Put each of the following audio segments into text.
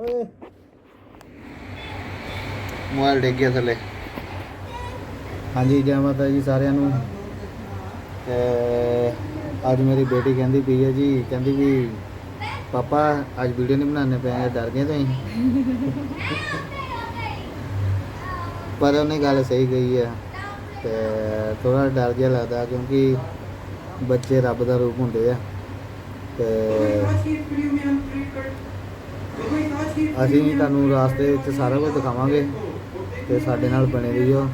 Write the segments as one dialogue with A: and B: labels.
A: ਓਏ ਮੋਬਾਈਲ ਡਿੱਗ ਗਿਆ ਥੱਲੇ। ਹਾਂਜੀ, ਜੈ ਮਾਤਾ ਜੀ ਸਾਰਿਆਂ ਨੂੰ। ਤੇ ਅੱਜ ਮੇਰੀ ਬੇਟੀ ਕਹਿੰਦੀ ਪਈ ਹੈ ਜੀ, ਕਹਿੰਦੀ ਵੀ, ਪਾਪਾ, ਅੱਜ ਵੀਡੀਓ ਨਹੀਂ ਬਣਾਉਣੇ ਪਏ ਡਰ ਗਏ ਤੁਸੀਂ? ਪਰ ਉਹਨੇ ਗੱਲ ਸਹੀ ਕਹੀ ਹੈ। ਤੇ ਥੋੜਾ ਡਰ ਜਿਹਾ ਲੱਗਦਾ, ਕਿਉਂਕਿ ਬੱਚੇ ਰੱਬ ਦਾ ਰੂਪ ਹੁੰਦੇ ਆ। ਤੇ ਅਸੀਂ ਤੁਹਾਨੂੰ ਰਾਸਤੇ ਵਿੱਚ ਸਾਰਾ ਕੁਝ ਦਿਖਾਵਾਂਗੇ ਤੇ ਸਾਡੇ ਨਾਲ ਬਣੇ ਰਹੀਓ।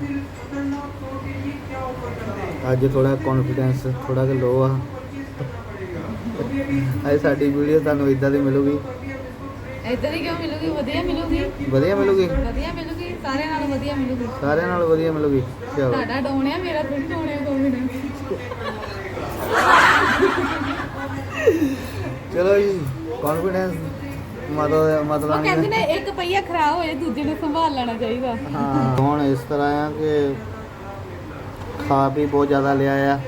A: ਅੱਜ ਥੋੜਾ ਕੌਨਫੀਡੈਂਸ ਥੋੜਾ ਜਿਹਾ ਲੋ ਆ। ਅੱਜ ਸਾਡੀ ਵੀਡੀਓ ਤੁਹਾਨੂੰ ਇਦਾਂ ਦੀ ਮਿਲੂਗੀ।
B: ਇਦਾਂ ਦੀ ਕਿਉਂ ਮਿਲੂਗੀ? ਵਧੀਆ ਮਿਲੂਗੀ।
A: ਵਧੀਆ ਮਿਲੂਗੀ?
B: ਵਧੀਆ ਮਿਲੂਗੀ। ਸਾਰਿਆਂ ਨਾਲੋਂ ਵਧੀਆ ਮਿਲੂਗੀ।
A: ਸਾਰਿਆਂ ਨਾਲ ਵਧੀਆ ਮਿਲੂਗੀ। ਚਲੋ।
B: ਤੁਹਾਡਾ ਡੋਣਿਆ ਮੇਰਾ ਥੋੜੀ ਡੋਣਿਆ ਕੌਨਫੀਡੈਂਸ
A: ਚਲੋ ਜੀ ਕੌਨਫੀਡੈਂਸ ਮਤਲਬ
B: ਉਹ
A: ਮਤਲਬ
B: ਕਹਿੰਦੇ ਨੇ ਇੱਕ ਪਈਆ ਖਰਾਬ ਹੋਏ ਦੂਜੇ ਨੂੰ ਸੰਭਾਲ ਲੈਣਾ ਚਾਹੀਦਾ।
A: ਹਾਂ। ਹੁਣ ਇਸ ਤਰ੍ਹਾਂ ਆ ਕਿ ਖਾ ਪੀ ਬਹੁਤ ਜ਼ਿਆਦਾ ਲਿਆ ਆ।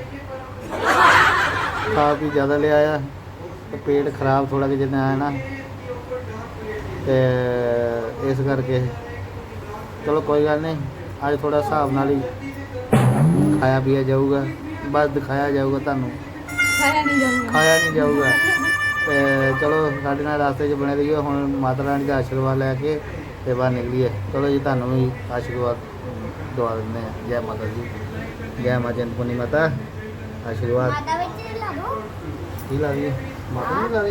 A: ਖਾ ਪੀ ਜ਼ਿਆਦਾ ਲਿਆ ਆ। ਤੇ ਪੇਟ ਖਰਾਬ ਥੋੜਾ ਜਿੰਨਾ ਆਇਆ ਨਾ। ਤੇ ਇਸ ਕਰਕੇ ਚਲੋ ਕੋਈ ਗੱਲ ਨਹੀਂ ਅੱਜ ਥੋੜਾ ਹਿਸਾਬ ਨਾਲ ਹੀ ਖਾਇਆ ਪੀਆ ਜਾਊਗਾ। ਬਸ ਦਿਖਾਇਆ ਜਾਊਗਾ ਤੁਹਾਨੂੰ।
B: ਖਾਇਆ ਨਹੀਂ ਜਾਊਗਾ।
A: ਖਾਇਆ ਨਹੀਂ ਜਾਊਗਾ। ਤੇ ਚਲੋ ਸਾਡੇ ਨਾਲ ਰਸਤੇ 'ਚ ਬਣੇ ਰਹੀਓ ਹੁਣ ਮਾਤਾ ਰਾਣੀ ਦਾ ਆਸ਼ੀਰਵਾਦ ਲੈ ਕੇ ਤੇ ਬਾਹਰ ਨਿਕਲੀਏ। ਚਲੋ ਜੀ ਤੁਹਾਨੂੰ ਵੀ ਆਸ਼ੀਰਵਾਦ ਦਵਾ ਦਿੰਦੇ ਆ ਜੈ ਮਾਤਾ ਜੀ ਜੈ ਮਾਤਾ। ਆਸ਼ੀਰਵਾਦ।
C: ਮਾਤਾ ਵਿੱਚ ਲਾ ਦੋ।
A: ਕੀ ਲਾ ਦਈਏ? ਮਾਤਾ ਨੂੰ ਲਾ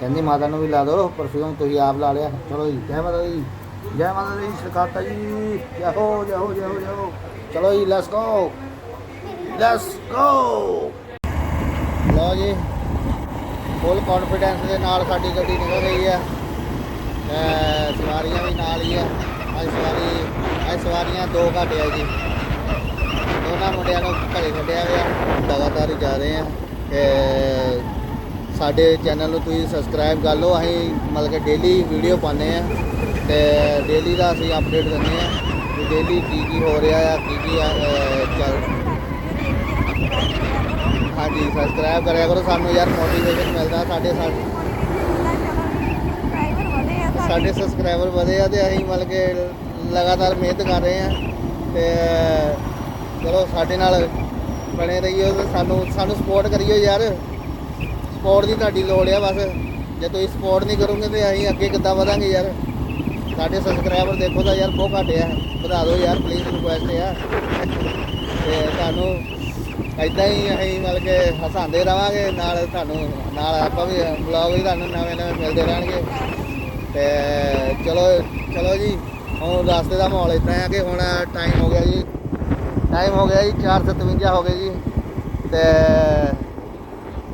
A: ਕਹਿੰਦੀ ਮਾਤਾ ਨੂੰ ਵੀ ਲਾ ਦਿਓ ਪਰਫਿਊਮ ਤੁਸੀਂ ਆਪ ਲਾ ਲਿਆ। ਚਲੋ ਜੀ ਜੈ ਮਾਤਾ ਜੀ ਜੈ ਮਾਤਾ ਦੀ ਸਰਕਾਤਾ ਜੀ। ਜੈ ਹੋ ਜੈ ਹੋ ਜੈ ਹੋ ਜੈ ਹੋ ਚਲੋ ਜੀ ਲੈਟਸ ਗੋ ਲੈਟਸ ਗੋ ਲਓ ਜੀ। ਫੁੱਲ ਕੌਨਫੀਡੈਂਸ ਦੇ ਨਾਲ ਸਾਡੀ ਗੱਡੀ ਨਿਕਲ ਗਈ ਹੈ। ਸਵਾਰੀਆਂ ਵੀ ਨਾਲ ਹੀ ਆ ਅੱਜ ਸਵਾਰੀ, ਅੱਜ ਸਵਾਰੀਆਂ ਦੋ ਘੱਟ ਆ ਜੀ। ਦੋਨਾਂ ਮੁੰਡਿਆਂ ਨੂੰ ਘਰੇ ਛੱਡਿਆ ਹੋਇਆ ਲਗਾਤਾਰ ਜਾ ਰਹੇ ਆ ਤੇ ਸਾਡੇ ਚੈਨਲ ਨੂੰ ਤੁਸੀਂ ਸਬਸਕ੍ਰਾਈਬ ਕਰ ਲਓ। ਅਸੀਂ ਮਤਲਬ ਕਿ ਡੇਲੀ ਵੀਡੀਓ ਪਾਉਂਦੇ ਆ ਤੇ ਡੇਲੀ ਦਾ ਅਸੀਂ ਅਪਡੇਟ ਦਿੰਦੇ ਆ ਕਿ ਡੇਲੀ ਕੀ ਕੀ ਹੋ ਰਿਹਾ ਆ, ਕੀ ਕੀ ਚੱਲ ਹਾਂਜੀ ਸਬਸਕ੍ਰਾਈਬ ਕਰਿਆ ਕਰੋ, ਸਾਨੂੰ ਯਾਰ ਮੋਟੀਵੇਸ਼ਨ ਮਿਲਦਾ, ਸਾਡੇ ਸਾਡੇ ਸਬਸਕ੍ਰਾਈਬਰ ਵਧੇ ਆ ਤੇ ਅਸੀਂ ਮਤਲਬ ਕਿ ਲਗਾਤਾਰ ਮਿਹਨਤ ਕਰ ਰਹੇ ਆ ਤੇ ਚਲੋ ਸਾਡੇ ਨਾਲ ਬਣੇ ਰਹੀਓ ਤੇ ਸਾਨੂੰ ਸਾਨੂੰ ਸਪੋਰਟ ਕਰਿਓ ਯਾਰ। ਸਪੋਰਟ ਦੀ ਤੁਹਾਡੀ ਲੋੜ ਆ ਬਸ। ਜੇ ਤੁਸੀਂ ਸਪੋਰਟ ਨਹੀਂ ਕਰੋਗੇ ਤੇ ਅਸੀਂ ਅੱਗੇ ਕਿੱਦਾਂ ਵਧਾਂਗੇ ਯਾਰ? ਸਾਡੇ ਸਬਸਕ੍ਰਾਈਬਰ ਦੇਖੋ ਤਾਂ ਯਾਰ ਬਹੁਤ ਘੱਟ ਆ। ਵਧਾ ਦਿਓ ਯਾਰ ਪਲੀਜ਼ ਰਿਕੁਐਸਟ ਆ। ਤੇ ਤੁਹਾਨੂੰ ਇਦਾਂ ਹੀ ਅਸੀਂ ਮਤਲਬ ਕਿ ਹਸਾਉਂਦੇ ਰਵਾਂਗੇ, ਨਾਲ ਤੁਹਾਨੂੰ, ਨਾਲ ਆਪਾਂ ਵੀ ਬਲੌਗ ਵੀ ਤੁਹਾਨੂੰ ਨਵੇਂ ਨਵੇਂ ਮਿਲਦੇ ਰਹਿਣਗੇ। ਤੇ ਚਲੋ ਚਲੋ ਜੀ, ਹੁਣ ਰਸਤੇ ਦਾ ਮਾਹੌਲ ਇਦਾਂ ਆ ਕਿ ਹੁਣ ਟਾਈਮ ਹੋ ਗਿਆ ਜੀ। ਟਾਈਮ ਹੋ ਗਿਆ ਜੀ 4:57 ਹੋ ਗਏ ਜੀ। ਤੇ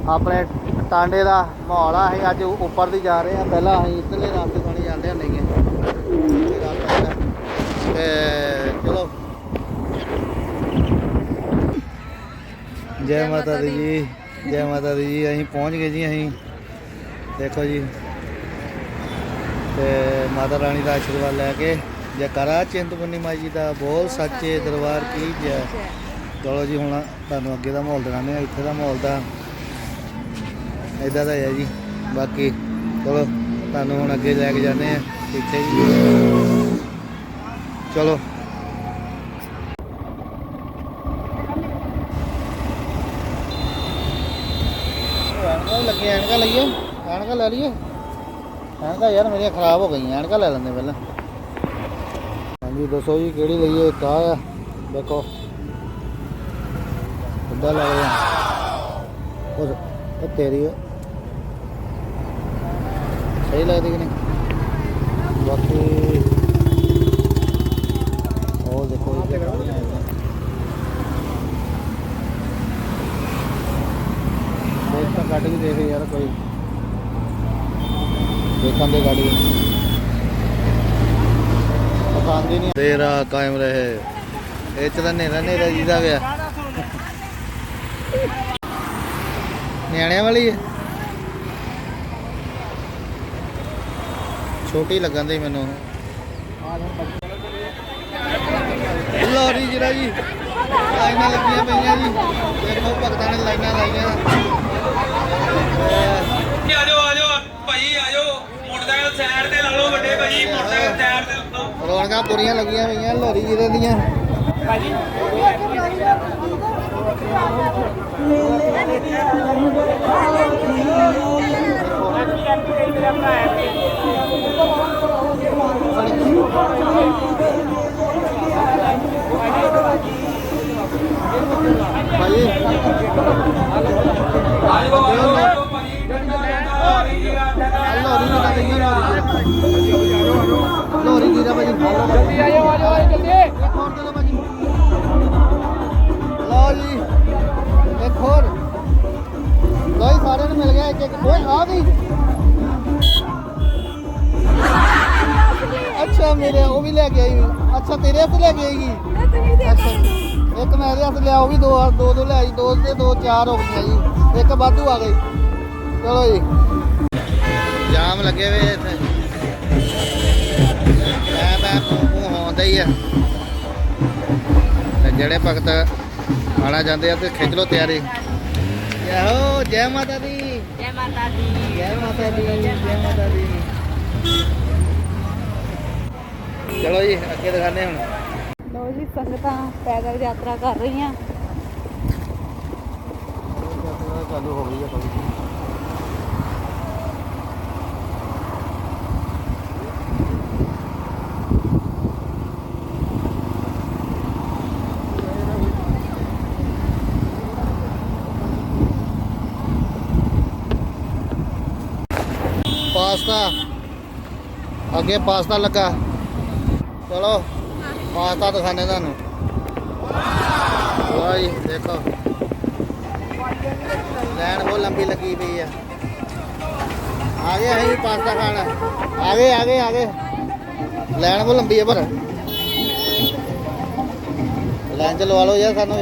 A: ਆਪਣੇ ਟਾਂਡੇ ਦਾ ਮਾਹੌਲ ਆ, ਅਸੀਂ ਅੱਜ ਉੱਪਰ ਦੀ ਜਾ ਰਹੇ ਆ ਪਹਿਲਾਂ ਅਸੀਂ ਇੱਧਰਲੇ ਰਸਤੇ ਤੋਂ ਜਾਂਦੇ ਹੁੰਦੇ ਗੇ। ਇਹ ਤੇ ਚਲੋ ਜੈ ਮਾਤਾ ਦੀ ਜੀ ਜੈ ਮਾਤਾ ਦੀ ਜੀ ਅਸੀਂ ਪਹੁੰਚ ਗਏ ਜੀ ਅਸੀਂ। ਦੇਖੋ ਜੀ। ਤੇ ਮਾਤਾ ਰਾਣੀ ਦਾ ਆਸ਼ੀਰਵਾਦ ਲੈ ਕੇ ਜੈਕਾਰਾ ਚਿੰਤਪੁਰਨੀ ਮਾਈ ਜੀ ਦਾ ਬੋਲ ਸੱਚੇ ਦਰਬਾਰ ਕੀ ਜੈ। ਚਲੋ ਜੀ ਹੁਣ ਤੁਹਾਨੂੰ ਅੱਗੇ ਦਾ ਮਾਹੌਲ ਦਿਖਾਉਂਦੇ ਆ ਇੱਥੇ ਦਾ ਮਾਹੌਲ ਤਾਂ ਇਦਾਂ ਦਾ ਹੈ ਜੀ। ਬਾਕੀ ਚਲੋ ਤੁਹਾਨੂੰ ਹੁਣ ਅੱਗੇ ਲੈ ਕੇ ਜਾਂਦੇ ਆ ਇੱਥੇ ਜੀ। ਚਲੋ। ਐਨਕਾਂ ਐਨਕਾਂ ਲਈਏ, ਐਨਕਾਂ ਲੈ ਲਈਏ। ਐਨਕਾਂ ਯਾਰ ਮੇਰੀਆਂ ਖਰਾਬ ਹੋ ਗਈਆਂ, ਐਨਕਾਂ ਲੈ ਲੈਂਦੇ ਪਹਿਲਾਂ। ਹਾਂਜੀ, ਦੱਸੋ ਜੀ, ਕਿਹੜੀ ਲਈਏ? ਇੱਕ ਆ, ਦੇਖੋ। ਕਿੱਦਾਂ ਲੱਗ ਰਿਹਾ? ਉਹ ਤੇਰੀ ਸਹੀ ਲੱਗਦੀ ਕਿ ਨਹੀਂ ਬਾਕੀ ਉਹ ਦੇਖੋ ਇਹ ਕਿਹੜੀਆਂ ਆਈਆਂ। ਦੇਖ ਤਾਂ ਕੱਢ ਕੇ ਦੇਖ ਯਾਰ ਕੋਈ ਦੇਖਾਂ ਦੇ ਗਾੜੀ ਪਸੰਦ ਹੀ ਨਹੀਂ ਤੇਰਾ ਕਾਇਮ ਰਹੇ। ਇਹ ਚ ਤਾਂ ਨੇਰਾ ਨੇਰਾ ਜੀ ਦਾ ਨਿਆਣਿਆਂ ਵਾਲੀ ਹੈ ਛੋਟੀ ਲੱਗਣ ਦੀ ਮੈਨੂੰ। ਲੋਰੀ ਜਿਹੜਾ ਜੀ, ਲਾਈਨਾਂ ਲੱਗੀਆਂ ਪਈਆਂ ਜੀ। ਦੇਖੋ, ਭਗਤਾਂ ਨੇ ਲਾਈਨਾਂ ਲਾਈਆਂ।
D: ਆ ਜਾਓ ਆ ਜਾਓ। ਭਾਈ ਆ ਜਾਓ ਮੋਟਰ
C: ਮੋਟਰਸਾਈਕਲ ਸਾਈਡ ਤੇ ਲਾ ਲਓ ਵੱਡੇ ਭਾਜੀ ਮੋਟਰਸਾਈਕਲ ਸਾਈਡ ਤੇ ਉੱਤੋਂ
A: ਰੌਣਕਾਂ ਪੂਰੀਆਂ ਲੱਗੀਆਂ ਹੋਈਆਂ ਲੋਰੀ ਜਿਹਦੇ ਦੀਆਂ। ਭਾਈ। ਲੋਰੀ ਨੂੰ ਕਹੀਏ ਲੋਰੀ। ਕੀ ਦਾ ਭਾਜੀ? ਜਲਦੀ ਆ ਜਾਓ ਆ ਜਾਓ ਜਲਦੀ। ਇੱਕ ਹੋਰ ਦੇ ਦਿਓ ਭਾਜੀ। ਲਓ ਜੀ ਇੱਕ ਹੋਰ। ਲਓ ਜੀ ਸਾਰਿਆਂ ਨੂੰ ਮਿਲ ਗਿਆ ਇੱਕ ਇੱਕ ਓਏ ਆ ਵੀ। ਅੱਛਾ ਮੇਰੇ ਉਹ ਵੀ ਲੈ ਕੇ ਆਈ। ਅੱਛਾ ਤੇਰੇ ਹੱਥ ਲੈ ਕੇ ਆਏਗੀ ਅੱਛਾ ਇੱਕ ਮੇਰੇ ਹੱਥ ਲਿਆ ਉਹ ਵੀ ਦੋ ਦੋ ਦੋ ਲੈ ਆਈ ਦੋ ਤੇ ਦੋ ਚਾਰ ਹੋ ਗਈਆਂ ਜੀ। ਇੱਕ ਵਾਧੂ ਆ ਗਈ। ਚਲੋ ਜੀ। ਜਾਮ ਲੱਗੇ ਹੋਏ ਇੱਥੇ। ਮੈਂ ਮੈਂ ਮੂੰਹ ਹੋਂਦਾ ਹੀ ਆ। ਤੇ ਜਿਹੜੇ ਭਗਤ ਆਣਾ ਜਾਂਦੇ ਆ ਤੇ ਖਿੱਚ ਲੋ ਤਿਆਰੀ। ਯਾਹੋ ਜੈ ਮਾਤਾ ਦੀ।
B: ਜੈ ਮਾਤਾ ਦੀ।
A: ਜੈ ਮਾਤਾ ਦੀ ਜੈ ਮਾਤਾ ਦੀ। ਚਲੋ ਜੀ ਅੱਗੇ ਦਿਖਾਣੇ ਹੁਣ।
B: ਲੋ ਜੀ ਸੰਗਤਾਂ ਪੈਦਲ ਯਾਤਰਾ ਕਰ ਰਹੀਆਂ।
A: ਚਾਲੂ ਹੋ ਗਈ ਹੈ ਥੋੜੀ ਪਾਸਤਾ ਅੱਗੇ ਪਾਸਤਾ ਲੱਗਾ। ਚਲੋ, ਪਾਸਤਾ ਦਿਖਾਣੇ ਤੁਹਾਨੂੰ। ਲਓ ਦੇਖੋ। ਲੈਣ ਬਹੁਤ ਲੰਬੀ ਲੱਗੀ ਪਈ ਆ। ਆ ਗਏ ਅਸੀਂ ਪਾਸਤਾ ਖਾਣ। ਆ ਗਏ ਆ ਗਏ ਆ ਗਏ। ਲੈਣ ਬਹੁਤ ਲੰਬੀ ਹੈ ਪਰ। ਚ ਲਵਾ ਲਓ ਯਾਰ ਸਾਨੂੰ।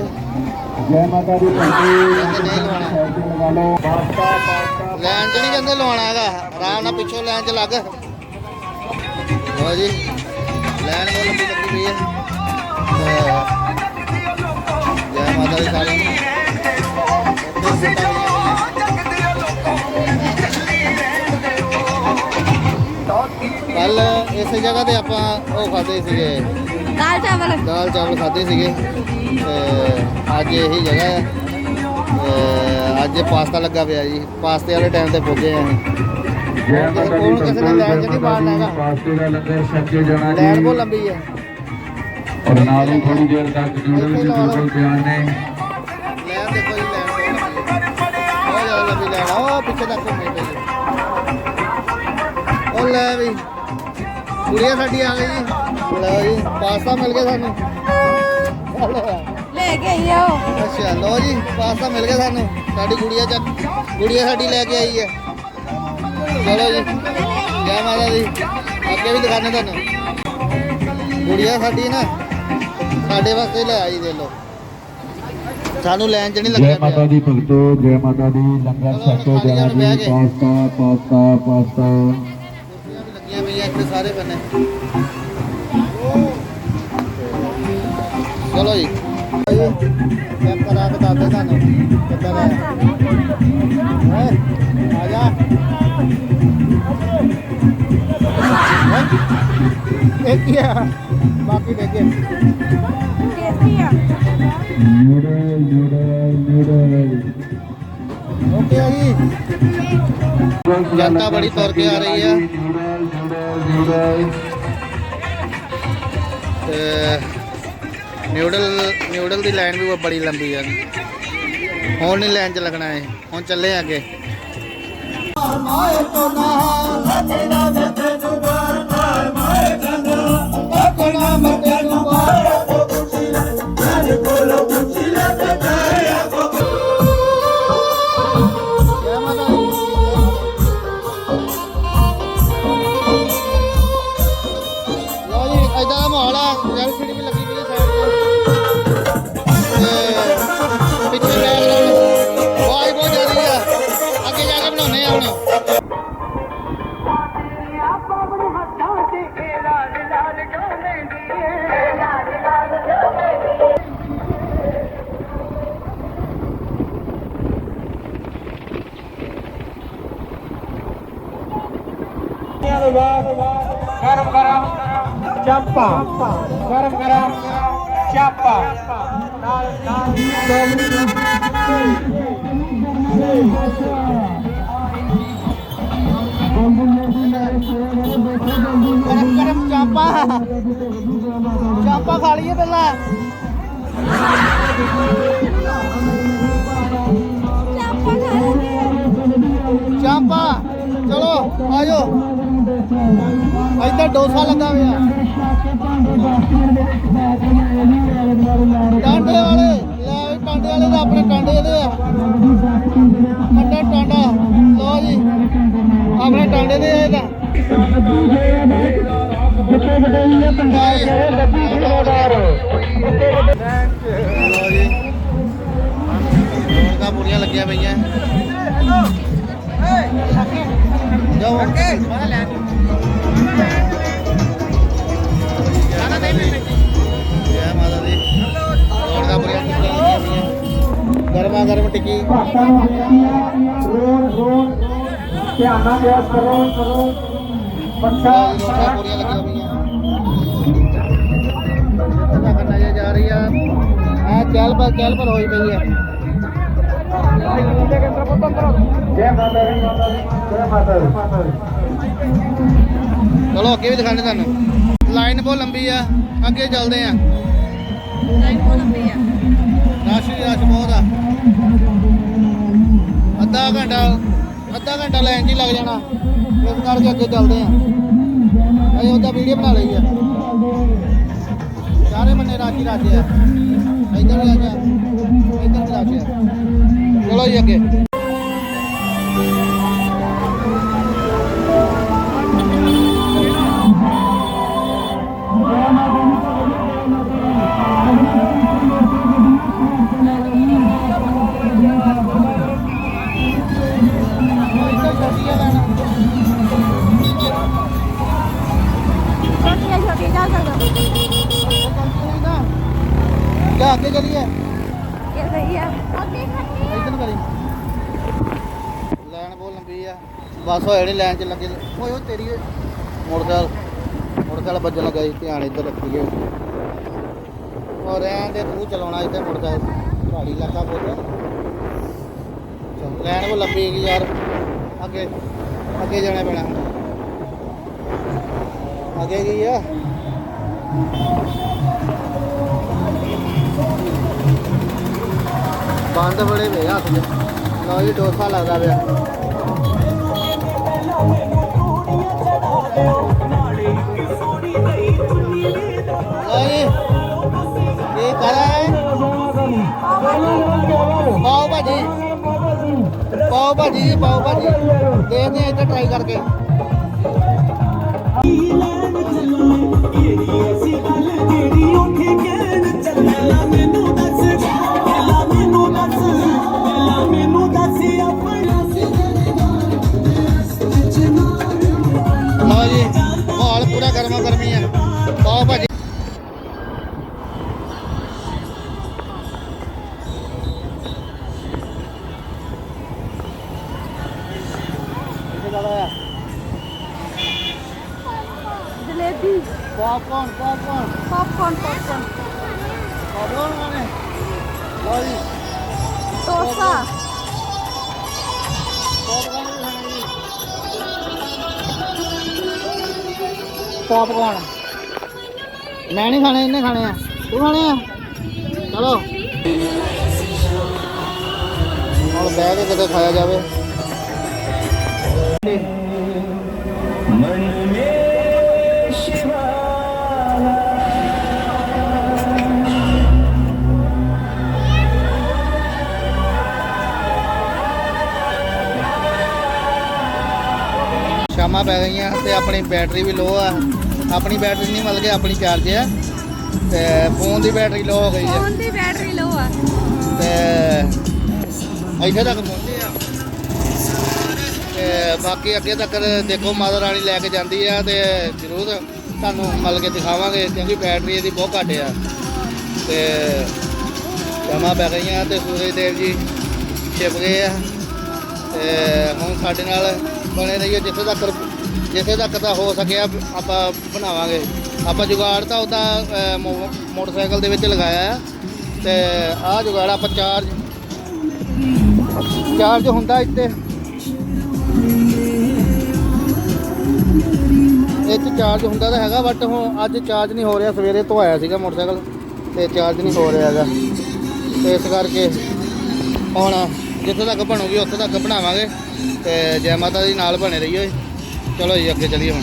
D: ਜੈ ਮਾਤਾ ਦੀ
A: ਕਹਿੰਦੇ ਨਹੀਂ
D: ਲਓ।
A: ਕਹਿੰਦੇ ਲਵਾਉਣਾ ਹੈਗਾ। ਆਰਾਮ ਨਾਲ ਪਿੱਛੋਂ ਚ ਲੱਗ। ਲਓ ਜੀ। ਲਾਈਨ ਬਹੁਤ ਲੰਬੀ ਲੱਗੀ ਪਈ ਹੈ ਜੈ ਮਾਤਾ ਦੀ ਸਾਰਿਆਂ ਨੂੰ। ਕੱਲ ਇਸੇ ਜਗ੍ਹਾ ਤੇ ਆਪਾਂ ਉਹ ਖਾਦੇ ਸੀਗੇ।
B: ਦਾਲ ਚਾਵਲ।
A: ਦਾਲ ਚਾਵਲ ਖਾਦੇ ਸੀਗੇ। ਤੇ ਅੱਜ ਇਹੀ ਜਗ੍ਹਾ ਹੈ। ਤੇ ਅੱਜ ਪਾਸਤਾ ਲੱਗਾ ਪਿਆ ਜੀ। ਪਾਸਤੇ ਵਾਲੇ ਟਾਈਮ ਤੇ ਪੁੱਗੇ ਆ ਅਸੀਂ।
D: ਜੈ ਮਾਤਾ ਦੀ
A: ਹੁਣ ਕਿਸੇ ਨੇ ਲਾਈਨ ਚ ਨਹੀਂ
D: ਭਗਤੀ
A: ਬਾੜਨਾ ਹੈਗਾ
D: ਪਾਸਤੇ ਦਾ ਲੰਗਰ ਛਕ ਕੇ ਜਾਣਾ
A: ਲਾਈਨ
D: ਜੀ
A: ਬਹੁਤ ਲੰਬੀ ਹੈ
D: ਔਰ ਨਾਲ ਹੀ ਥੋੜੀ ਦੇਰ ਤੱਕ ਨਿਊਡਲ ਵੀ ਬਿਲਕੁਲ ਤਿਆਰ ਨੇ
A: ਲੈਣ ਦੇਖੋ ਜੀ ਲੈਣ ਬਹੁਤ ਲੰਬੀ ਹੈ ਬਹੁਤ ਜ਼ਿਆਦਾ ਲੰਬੀ ਲੈਣ ਆ। ਉਹ ਪਿੱਛੇ ਤੱਕ ਘੁੰਮੀ ਪਈ ਹੈ ਉਹ ਲੈ ਵੀ। ਕੁੜੀਆਂ ਸਾਡੀ ਆ ਗਈ ਜੀ। ਲਓ ਜੀ ਪਾਸਤਾ ਮਿਲ ਗਿਆ ਸਾਨੂੰ।
B: ਲੈ ਕੇ ਆਈ ਆ ਉਹ।
A: ਅੱਛਾ ਲਓ ਜੀ ਪਾਸਤਾ ਮਿਲ ਗਿਆ ਸਾਨੂੰ। ਸਾਡੀ ਗੁੜੀਆ ਚੱਕ ਗੁੜੀਆ ਸਾਡੀ ਲੈ ਕੇ ਆਈ ਹੈ ਚਲੋ ਜੀ ਜੈ ਮਾਤਾ ਦੀ। ਅੱਗੇ ਵੀ ਦਿਖਾਣੇ ਤੁਹਾਨੂੰ। ਗੁੜੀਆ ਸਾਡੀ ਨਾ ਸਾਡੇ ਵਾਸਤੇ ਲੈ ਆਈ ਦੇ ਲੋ ਸਾਨੂੰ ਲੈਣ ਚ ਨਹੀਂ
D: ਜੈ
A: ਲੱਗਿਆ
D: ਮਾਤਾ ਦੀ ਭਗਤੋ ਜੈ ਮਾਤਾ ਦੀ ਲੰਗਰ ਛਕ ਜਾਣਾ ਜੀ ਪਾਸਤਾ ਪਾਸਤਾ ਪਾਸਤਾ।
A: ਲੱਗੀਆਂ ਪਈਆਂ ਇੱਥੇ ਸਾਰੇ ਬੰਨੇ। ਚਲੋ ਜੀ ਚੈੱਕ ਕਰਾ ਕੇ ਦੱਸਦੇ ਤੁਹਾਨੂੰ ਕਿੱਦਾਂ ਦਾ ਹੈ ਹੈਂ? ਆ ਜਾ ਹੈਂ? ਇਹ ਕੀ ਆ ਬਾਕੀ ਦੇਖੇ
B: ਟੇਸਟੀ ਆ
D: ਨਿਊਡਲ ਨਿਊਡਲ ਨਿਊਡਲ
A: ਓਕੇ ਆ ਜੀ ਜਨਤਾ ਬੜੀ ਤੁਰ ਕੇ ਆ ਰਹੀ ਆ।
D: ਨਿਊਡਲ ਨਿਊਡਲ ਨਿਊਡਲ
A: ਤੇ ਨਿਊਡਲ ਨਿਊਡਲ ਦੀ ਲਾਈਨ ਵੀ ਬੜੀ ਲੰਬੀ ਆ। ਹੁਣ ਨਹੀਂ ਲਾਈਨ 'ਚ ਲੱਗਣਾ ਹੈ ਹੁਣ ਚੱਲੇ ਆ ਅੱਗੇ। ਜੈ
E: ਗਰਮ ਗਰਮ। ਚਾਪਾ। ਗਰਮ ਗਰਮ। ਚਾਪਾ। ਨਾਲ ਨਾਲ।
A: ਗਰਮ ਗਰਮ ਚਾਂਪਾ। ਚਾਂਪਾ ਖਾ ਲਈਏ ਪਹਿਲਾਂ।
B: ਚਾਪਾ ਖਾ ਲੈਂਦੇ
A: ਚਾਂਪਾ। ਚਲੋ ਆਜੋ ਇੱਧਰ ਡੋਸਾ ਲੱਗਾ ਹੋਇਆ। ਟਾਂਡੇ ਵਾਲੇ ਲੈ ਵੀ ਟਾਂਡੇ ਵਾਲੇ ਤਾਂ ਆਪਣੇ ਟਾਂਡੇ ਇਹਦੇ ਆ। ਟਾਂਡਾ ਟਾਂਡਾ ਲੋ ਜੀ ਆਪਣੇ ਟਾਂਡੇ ਦੇ ਇਹ ਤਾਂ ਲੋ ਜੀ। ਪੂਰੀਆਂ ਲੱਗੀਆਂ ਪਈਆਂ। ਜਾਓ ਅੱਗੇ ਜੈ ਮਾਤਾ ਦੀ ਰੌਣਕਾਂ ਪੂਰੀਆਂ ਲੱਗੀਆਂ ਪਈਆਂ ਗਰਮਾ ਗਰਮ ਟਿੱਕੀ
E: ਰੋਣ ਰੋਣ ਧਿਆਨ ਨਾਲ ਕਰੋ ਕਰੋ ਬੱਚਾ
A: ਰੌਣਕਾਂ ਪੂਰੀਆਂ ਲੱਗੀਆਂ ਪਈਆਂ ਕਰਨਾ ਜਾ ਰਹੀ ਆ ਆ ਚੱਲ ਪਰ ਚੱਲ ਪਰ ਹੋਈ ਪਈ
E: ਹੈ
A: ਚਲੋ ਅੱਗੇ ਵੀ ਦਿਖਾਣੇ ਤੁਹਾਨੂੰ। ਲਾਈਨ ਬਹੁਤ ਲੰਬੀ ਆ ਅੱਗੇ ਚੱਲਦੇ ਆ।
B: ਲਾਈਨ ਬਹੁਤ ਲੰਬੀ ਆ।
A: ਰਸ਼ ਰਸ਼ ਬਹੁਤ ਆ। ਅੱਧਾ ਘੰਟਾ ਅੱਧਾ ਘੰਟਾ ਲਾਈਨ 'ਚ ਹੀ ਲੱਗ ਜਾਣਾ। ਇਸ ਕਰਕੇ ਅੱਗੇ ਚੱਲਦੇ ਆ। ਅਸੀਂ ਉਹਦਾ ਵੀਡੀਓ ਬਣਾ ਲਈ ਆ। ਸਾਰੇ ਬੰਨੇ ਰਸ਼ ਰਸ਼ ਆ। ਇੱਧਰ ਵੀ ਆ ਇੱਧਰ ਵੀ ਰਸ਼ ਆ। ਚਲੋ ਜੀ ਅੱਗੇ।
B: ਆ
A: ਬਸ ਹੋਏ ਨਹੀਂ ਲਾਈਨ 'ਚ ਲੱਗੇ ਓਏ ਓਏ, ਤੇਰੀ ਮੋਟਰਸਾਈਕਲ ਮੋਟਰਸਾਈਕਲ ਵੱਜਣ ਲੱਗਾ ਸੀ, ਧਿਆਨ ਇੱਧਰ ਰੱਖੀਏ ਔਰ ਐਂ ਦੇ, ਤੂੰ ਚਲਾਉਣਾ ਇੱਥੇ ਮੋਟਰਸਾਈਕਲ। ਪਹਾੜੀ ਇਲਾਕਾ ਬੋਲ ਲਾਈਨ ਕੋ ਲੰਬੀ ਹੈਗੀ ਯਾਰ। ਅੱਗੇ ਅੱਗੇ ਜਾਣਾ ਪੈਣਾ ਅੱਗੇ ਕੀ ਆ? ਬੰਦ ਬੜੇ ਵੇ ਹੱਥ 'ਚ। ਲਓ ਜੀ, ਡੋਸਾ ਲੱਗਦਾ ਪਿਆ। ਪਾਓ ਭਾਜੀ ਜੀ ਪਾਓ ਭਾਜੀ। ਦੇਖਦੇ ਹਾਂ ਇੱਥੇ ਟਰਾਈ ਕਰਕੇ। ਲਓ ਜੀ, ਮਾਹੌਲ ਪੂਰਾ ਗਰਮਾ ਗਰਮੀ ਹੈ ਪਾਓ ਭਾਜੀ। ਖਾਣੇ ਇਹਨੇ ਖਾਣੇ ਆ। ਤੂੰ ਖਾਣੇ ਆ? ਚਲੋ। ਹੁਣ ਬਹਿ ਕੇ ਕਿਤੇ ਖਾਇਆ ਜਾਵੇ। ਸ਼ਾਮਾਂ ਪੈ ਗਈਆਂ ਤੇ ਆਪਣੀ ਬੈਟਰੀ ਵੀ ਲੋ ਆ। ਆਪਣੀ ਬੈਟਰੀ ਨਹੀਂ ਮਤਲਬ ਕਿ ਆਪਣੀ ਚਾਰਜ ਹੈ ਤੇ ਫੋਨ ਦੀ ਬੈਟਰੀ ਲੋ ਹੋ ਗਈ ਹੈ
B: ਫੋਨ ਦੀ ਬੈਟਰੀ ਲੋ ਆ।
A: ਤੇ ਇੱਥੇ ਤੱਕ ਪਹੁੰਚੇ ਆ। ਤੇ ਬਾਕੀ ਅੱਗੇ ਤੱਕ ਦੇਖੋ ਮਾਤਾ ਰਾਣੀ ਲੈ ਕੇ ਜਾਂਦੀ ਆ ਤੇ ਜ਼ਰੂਰ ਤੁਹਾਨੂੰ ਮਤਲਬ ਕਿ ਦਿਖਾਵਾਂਗੇ ਕਿਉਂਕਿ ਬੈਟਰੀ ਇਹਦੀ ਬਹੁਤ ਘੱਟ ਆ। ਤੇ ਸ਼ਾਮਾਂ ਪੈ ਗਈਆਂ ਤੇ ਸੂਰਜ ਦੇਵ ਜੀ ਛਿਪ ਗਏ ਆ। ਤੇ ਹੁਣ ਸਾਡੇ ਨਾਲ ਬਣੇ ਰਹੀਏ ਜਿੱਥੇ ਤੱਕ ਜਿੱਥੇ ਤੱਕ ਤਾਂ ਹੋ ਸਕਿਆ ਆਪਾਂ ਬਣਾਵਾਂਗੇ। ਆਪਾਂ ਜੁਗਾੜ ਤਾਂ ਉਹਦਾ ਮੋਟਰਸਾਈਕਲ ਦੇ ਵਿੱਚ ਲਗਾਇਆ ਆ। ਤੇ ਆਹ ਜੁਗਾੜ ਆਪਾਂ ਚਾਰਜ ਚਾਰਜ ਹੁੰਦਾ ਇੱਥੇ। ਇਹ 'ਚ ਚਾਰਜ ਹੁੰਦਾ ਤਾਂ ਹੈਗਾ ਬਟ ਹੁਣ ਅੱਜ ਚਾਰਜ ਨਹੀਂ ਹੋ ਰਿਹਾ। ਸਵੇਰੇ ਤੋਂ ਆਇਆ ਸੀਗਾ ਮੋਟਰਸਾਈਕਲ, ਤੇ ਚਾਰਜ ਨਹੀਂ ਹੋ ਰਿਹਾ ਹੈਗਾ। ਤੇ ਇਸ ਕਰਕੇ ਹੁਣ ਜਿੱਥੇ ਤੱਕ ਬਣੂਗੀ, ਉੱਥੇ ਤੱਕ ਬਣਾਵਾਂਗੇ। ਤੇ ਜੈ ਮਾਤਾ ਦੀ ਨਾਲ ਬਣੇ ਰਹੀਏ। ਚਲੋ ਜੀ, ਅੱਗੇ ਚਲੀਏ ਹੁਣ।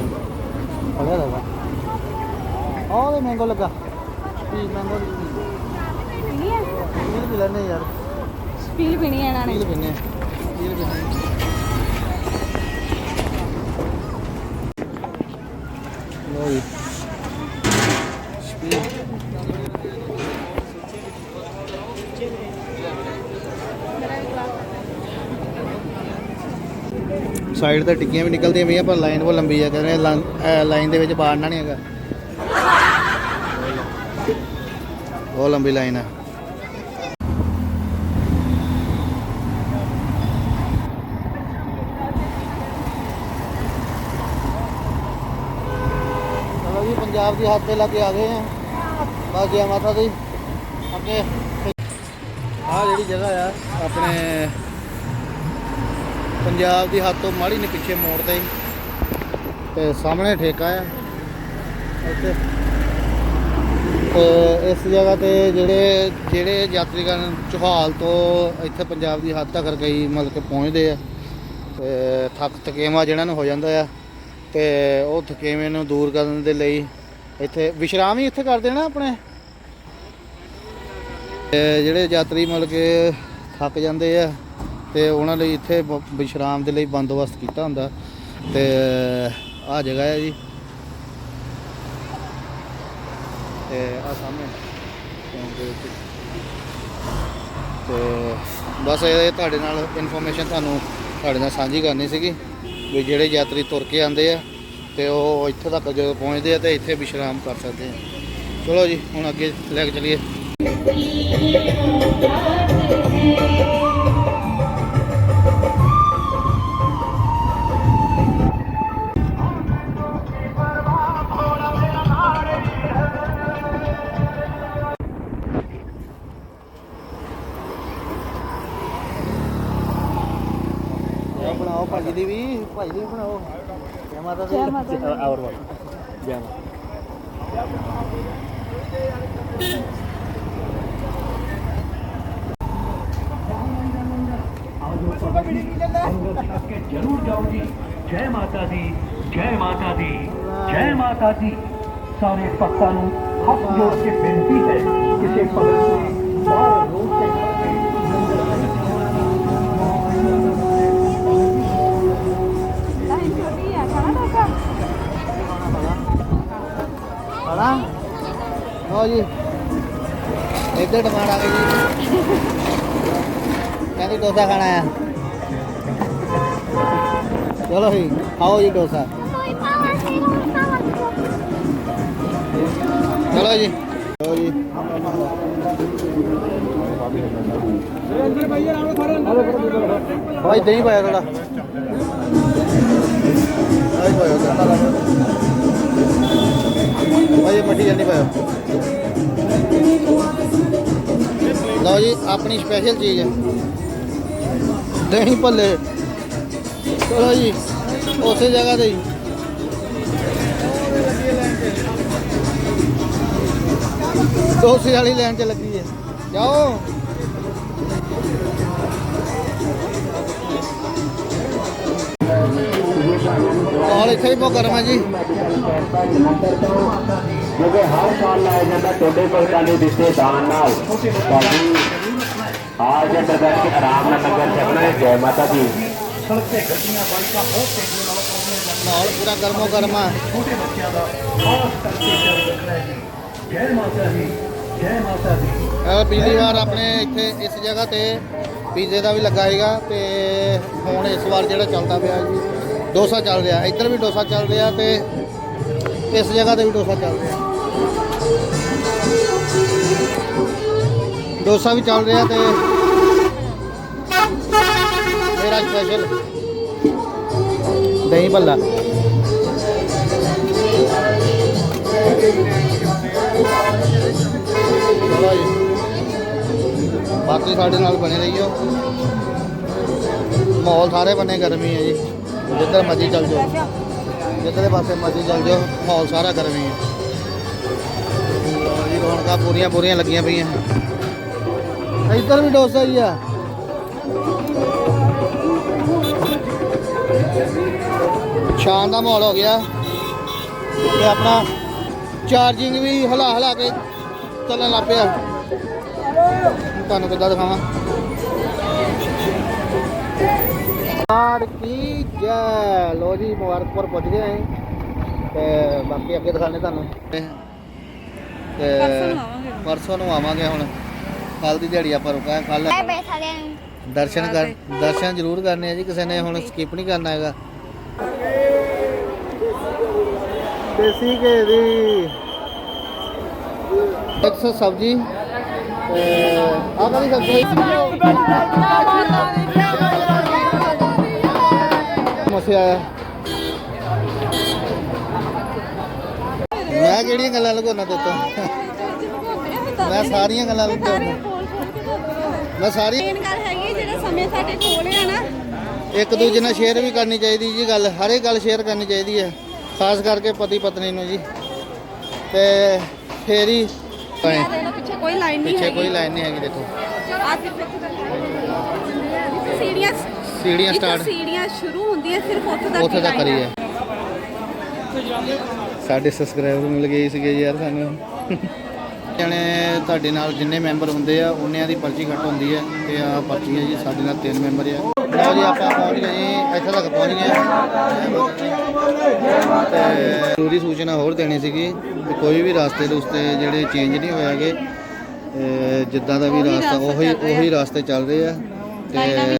B: ਸਪੀਲ
A: ਲੋ ਜੀ। ਸਾਈਡ ਤੇ ਟਿੱਕੀਆਂ ਵੀ ਨਿਕਲਦੀਆਂ ਪਈਆਂ, ਪਰ ਲਾਈਨ ਬਹੁਤ ਲੰਬੀ ਆ, ਕਹਿੰਦੇ ਲਾਈਨ ਦੇ ਵਿੱਚ ਬਾੜਨਾ ਨਹੀਂ ਹੈਗਾ। ਉਹ ਲੰਬੀ ਲਾਈਨ ਆ। ਚਲੋ ਜੀ ਪੰਜਾਬ ਦੀ ਹੱਦ ਤੇ ਲੱਗੇ ਆ ਗਏ ਆ। ਬਸ ਜੈ ਮਾਤਾ ਦੀ ਅੱਗੇ। ਆ ਜਿਹੜੀ ਜਗ੍ਹਾ ਆ, ਆਪਣੇ ਪੰਜਾਬ ਦੀ ਹੱਦ ਤੋਂ ਮਾੜੀ ਨੇ ਪਿੱਛੇ ਮੋੜ ਤੇ। ਤੇ ਸਾਹਮਣੇ ਠੇਕਾ ਆ। ਇੱਥੇ। ਤੇ ਇਸ ਜਗ੍ਹਾ ਤੇ ਜਿਹੜੇ ਜਿਹੜੇ ਯਾਤਰੀਗਣ ਚੋਹਾਲ ਤੋਂ ਇੱਥੇ ਪੰਜਾਬ ਦੀ ਹੱਦ ਤੱਕ ਕਈ ਮਤਲਬ ਕਿ ਪਹੁੰਚਦੇ ਆ। ਤੇ ਥੱਕ ਥਕੇਵਾ ਜਿਹਨਾਂ ਨੂੰ ਹੋ ਜਾਂਦਾ ਆ। ਤੇ ਉਹ ਥਕੇਵੇਂ ਨੂੰ ਦੂਰ ਕਰਨ ਦੇ ਲਈ ਇੱਥੇ ਵਿਸ਼ਰਾਮ ਹੀ ਇੱਥੇ ਕਰਦੇ ਨਾ ਆਪਣੇ। ਤੇ ਜਿਹੜੇ ਯਾਤਰੀ ਮਤਲਬ ਕਿ ਥੱਕ ਜਾਂਦੇ ਆ, ਤੇ ਉਹਨਾਂ ਲਈ ਇੱਥੇ ਬ- ਵਿਸ਼ਰਾਮ ਦੇ ਲਈ ਬੰਦੋਬਸਤ ਕੀਤਾ ਹੁੰਦਾ। ਤੇ ਆਹ ਜਗ੍ਹਾ ਹੈ ਜੀ। ਤੇ ਆ ਸਾਹਮਣੇ। ਚੌਂਕ ਤੇ ਬਸ ਇਹ ਤੁਹਾਡੇ ਨਾਲ ਇਨਫੋਰਮੇਸ਼ਨ ਤੁਹਾਨੂੰ ਤੁਹਾਡੇ ਨਾਲ ਸਾਂਝੀ ਕਰਨੀ ਸੀਗੀ, ਵੀ ਜਿਹੜੇ ਯਾਤਰੀ ਤੁਰ ਕੇ ਆਉਂਦੇ ਆ ਤੇ ਉਹ ਇੱਥੇ ਤੱਕ ਜਦੋਂ ਪਹੁੰਚਦੇ ਆ ਤੇ ਇੱਥੇ ਵਿਸ਼ਰਾਮ ਕਰ ਸਕਦੇ ਆ। ਚਲੋ ਜੀ, ਹੁਣ ਅੱਗੇ ਲੈ ਕੇ ਚੱਲੀਏ। ਇਹ ਬਣਾਓ ਭਾਜੀ ਦੀ ਵੀ, ਭਾਜੀ ਦੀ ਵੀ ਬਣਾਓ। ਜੈ ਮਾਤਾ ਦੀ ਵਾਲਾ ਜੈ।
F: ਜਰੂਰ ਜਾਓ ਜੀ ਜੈ ਮਾਤਾ। ਦੀ ਜੈ ਮਾਤਾ ਦੀ ਜੈ ਮਾਤਾ ਦੀ। ਸਾਰੇ ਭਗਤਾਂ ਨੂੰ ਕੇ ਬੇਨਤੀ ਹੈ ਕਿਸੇ ਭਗਤ
B: ਖਾਣਾ?
A: ਲਓ ਜੀ। ਇੱਧਰ ਡਿਮਾਂਡ ਆ ਗਈ ਜੀ। ਕਹਿੰਦੀ ਡੋਸਾ ਖਾਣਾ ਆ। ਚਲੋ ਜੀ, ਖਾਓ ਜੀ ਡੋਸਾ। ਚਲੋ ਜੀ। ਚਲੋ ਜੀ। ਭਾਈ ਦਹੀਂ ਪਾਇਆ ਥੋੜਾ ਦਹੀਂ ਪਾਇਆ ਥੋੜਾ ਭਾਈ, ਇਹ ਮੱਠੀ ਜਾਂਦੀ ਪਾਇਆ ਲਓ ਜੀ, ਆਪਣੀ ਸਪੈਸ਼ਲ ਚੀਜ਼ ਹੈ। ਦਹੀਂ ਭੱਲੇ। ਚਲੋ ਜੀ, ਉਸੇ ਜਗ੍ਹਾ ਤੇ ਹੀ। ਡੋਸੇ ਵਾਲੀ ਲਾਈਨ 'ਚ ਲੱਗੀ ਹੈ। ਜਾਓ। ਮਾਹੌਲ ਇੱਥੇ ਹੀ ਬਹੁਤ ਗਰਮ ਹੈ ਜੀ।
G: ਕਿਉਂਕਿ ਹਰ ਸਾਲ ਲਾਇਆ ਜਾਂਦਾ ਟੋਡੇ ਪਲਕਾਂ ਦੇ ਦਿੱਤੇ ਦਾਨ ਨਾਲ। ਹਾਲ ਦੇ ਅੰਦਰ ਬੈਠ ਕੇ ਆਰਾਮ ਨਾਲ ਲੰਗਰ ਛਕਣਾ ਹੈ। ਜੈ ਮਾਤਾ ਦੀ।
F: ਸੜਕ ਤੇ ਗੱਡੀਆਂ ਬਾਈਕਾਂ ਬਹੁਤ ਤੇਜ਼ੀ ਨਾਲ
A: ਮਾਹੌਲ ਪੂਰਾ ਗਰਮੋ ਗਰਮਾ
F: ਛੋਟੇ ਬੱਚਿਆਂ ਦਾ ਖਾਸ ਕਰਕੇ ਖਿਆਲ ਰੱਖਣਾ ਹੈ ਜੀ। ਜੈ ਮਾਤਾ ਦੀ ਜੈ ਮਾਤਾ ਦੀ।
A: ਪਿਛਲੀ ਵਾਰ ਆਪਣੇ ਇੱਥੇ ਇਸ ਜਗ੍ਹਾ ਤੇ ਪੀਜ਼ੇ ਦਾ ਵੀ ਲੱਗਾ ਹੈਗਾ ਤੇ ਹੁਣ ਇਸ ਵਾਰ ਜਿਹੜਾ ਚੱਲਦਾ ਪਿਆ ਜੀ। ਡੋਸਾ ਚੱਲ ਰਿਹਾ, ਇੱਧਰ ਵੀ ਡੋਸਾ ਚੱਲ ਰਿਹਾ ਤੇ ਇਸ ਜਗ੍ਹਾ ਤੇ ਵੀ ਡੋਸਾ ਚੱਲ ਰਿਹਾ। ਡੋਸਾ ਵੀ ਚੱਲ ਰਿਹਾ ਤੇ ਮੇਰਾ ਸਪੈਸ਼ਲ ਦਹੀਂ ਭੱਲਾ। ਜੀ। ਬਾਕੀ ਸਾਡੇ ਨਾਲ ਬਣੇ ਰਹੀਓ। ਮਾਹੌਲ ਸਾਰੇ ਬੰਨੇ ਗਰਮੀ ਹੈ ਜੀ। ਜਿੱਧਰ ਮਰਜ਼ੀ ਚੱਲ ਜਾਓ। ਜਿੱਧਰ ਦੇ ਪਾਸੇ ਮਰਜ਼ੀ ਚੱਲ ਜਾਓ, ਮਾਹੌਲ ਸਾਰਾ ਗਰਮੀ ਹੈ ਜੀ, ਰੌਣਕਾਂ ਪੂਰੀਆਂ ਪੂਰੀਆਂ ਲੱਗੀਆਂ ਪਈਆਂ। ਇੱਧਰ ਵੀ ਡੋਸਾ ਹੀ ਆ। ਸ਼ਾਨ ਦਾ ਮਾਹੌਲ ਹੋ ਗਿਆ। ਤੇ ਆਪਣਾ ਚਾਰਜਿੰਗ ਵੀ ਹਲਾ ਹਲਾ ਕੇ ਚੱਲਣ ਲੱਗ ਪਿਆ। ਤੁਹਾਨੂੰ ਕਿੱਦਾਂ ਦਿਖਾਵਾਂ? ਕਾਰ ਕੀ ਜੈ? ਲੋ ਜੀ ਮੁਬਾਰਕਪੁਰ ਪਹੁੰਚ ਗਏ ਹਾਂ ਤੇ ਬਾਕੀ ਅੱਗੇ ਦਿਖਾਣੇ ਤੁਹਾਨੂੰ। ਤੇ
B: ਪਰਸੋਂ ਨੂੰ ਆਵਾਂਗੇ।
A: ਹੁਣ। ਕੱਲ ਦੀ ਦਿਹਾੜੀ ਆਪਾਂ ਰੁਕਾ ਕੱਲ ਦਰਸ਼ਨ ਕਰ ਦਰਸ਼ਨ ਜ਼ਰੂਰ ਕਰਨੇ ਆ ਜੀ ਕਿਸੇ ਨੇ ਹੁਣ ਸਕਿਪ ਨਹੀਂ ਕਰਨਾ ਹੈਗਾ। ਦੇਸੀ ਘੇ ਦੀ ਇੱਕ ਸੌ ਸਬਜੀ। ਤੇ ਆਹ ਕਾਹਦੀ ਸਬਜ਼ੀ। ਮਸੇ ਆਇਆ ਮੈਂ ਕਿਹੜੀਆਂ ਗੱਲਾਂ ਲਗਾਉਣਾ ਤੇ ਤੋਂ? ਮੈਂ ਸਾਰੀਆਂ ਗੱਲਾਂ ਲਗਾਉਣਾ ਮੈਂ ਸਾਰੀ
B: ਮੇਨ ਗੱਲ ਹੈਗੀ ਹੈ, ਜਿਹੜਾ ਸਮੇਂ ਸਾਡੇ ਕੋਲ ਹੈ ਨਾ।
A: ਇੱਕ ਦੂਜੇ ਨਾਲ ਸ਼ੇਅਰ ਵੀ ਕਰਨੀ ਚਾਹੀਦੀ ਜੀ ਗੱਲ। ਹਰ ਇੱਕ ਗੱਲ ਸ਼ੇਅਰ ਕਰਨੀ ਚਾਹੀਦੀ ਹੈ। ਖਾਸ ਕਰਕੇ ਪਤੀ ਪਤਨੀ ਨੂੰ ਜੀ। ਤੇ ਫੇਰ ਹੀ
B: ਪਿੱਛੇ ਕੋਈ ਲਾਈਨ ਨਹੀਂ
A: ਪਿੱਛੇ
B: ਹੈਗੀ।
A: ਕੋਈ ਲਾਈਨ ਨਹੀਂ ਹੈਗੀ ਦੇਖੋ।
B: ਸੀੜੀਆਂ
A: ਸਟਾਰਟ
B: ਸੀੜੀਆਂ ਸ਼ੁਰੂ ਹੁੰਦੀਆਂ ਸਿਰਫ ਉੱਥੇ ਤੱਕ
A: ਉੱਥੇ ਤੱਕ ਕਰੀ ਹੈ। ਸਾਡੇ ਸਬਸਕ੍ਰਾਈਬਰ ਮਿਲ ਗਏ ਸੀਗੇ ਯਾਰ ਸਾਨੂੰ। ਜਣੇ ਤੁਹਾਡੇ ਨਾਲ ਜਿੰਨੇ ਮੈਂਬਰ ਹੁੰਦੇ ਆ ਉਹਨਿਆਂ ਦੀ ਪਰਚੀ ਕੱਟ ਹੁੰਦੀ ਹੈ ਤੇ ਆ ਪਰਚੀ ਹੈ ਜੀ ਸਾਡੇ ਨਾਲ ਤਿੰਨ ਮੈਂਬਰ ਆ। ਲਓ ਜੀ ਆਪਾਂ ਪਹੁੰਚ ਗਏ ਜੀ ਇੱਥੇ ਤੱਕ ਪਹੁੰਚ ਗਏ ਹਾਂ। ਤੇ ਜ਼ਰੂਰੀ ਸੂਚਨਾ ਹੋਰ ਦੇਣੀ ਸੀਗੀ ਵੀ ਕੋਈ ਵੀ ਰਾਸਤੇ ਦੇ ਉਸਤੇ ਜਿਹੜੇ ਚੇਂਜ ਨਹੀਂ ਹੋਇਆਗੇ ਜਿੱਦਾਂ ਦਾ ਵੀ ਰਾਸਤਾ ਉਹੀ। ਉਹੀ ਰਾਸਤੇ ਚੱਲ ਰਹੇ ਆ। ਤੇ